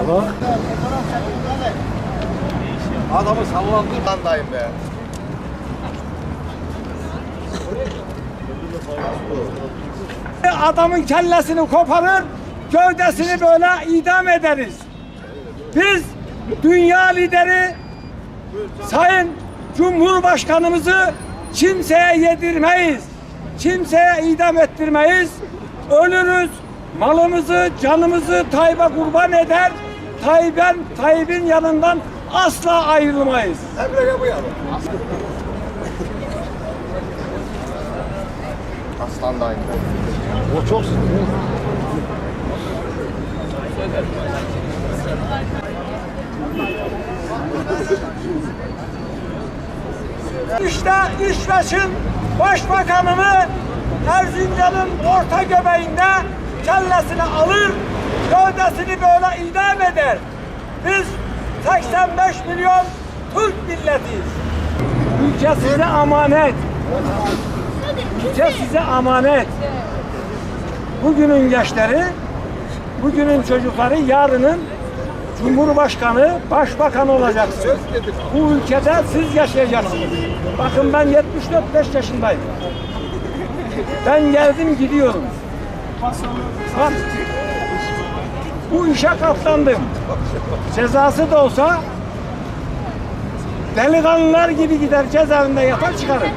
Ama Adamı sallandır. Bandayım be. adamın kellesini koparır, gövdesini böyle idam ederiz. Biz dünya lideri Sayın Cumhurbaşkanımızı kimseye yedirmeyiz. Kimseye idam ettirmeyiz. Ölürüz. Malımızı, canımızı Tayyip'e kurban eder. Tayyip'in Tayyip'in yanından asla ayrılmayız. Emre bu yana. Aslandayım ben. O çok. İşte İsveç'in başbakanını Erzincan'ın orta göbeğinde kellesini alır, gövdesini böyle idam eder. Biz 85 milyon Türk milletiyiz. Ülke size emanet. Ülke size emanet. Bugünün gençleri, bugünün çocukları yarının Cumhurbaşkanı, Başbakan olacaksınız. Bu ülkede siz yaşayacaksınız. Bakın ben 74-5 yaşındayım. Ben geldim gidiyorum. Bu işe katlandım. Cezası da olsa delikanlılar gibi gider cezaevinde yatar çıkarım.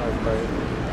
Hayır, hayır.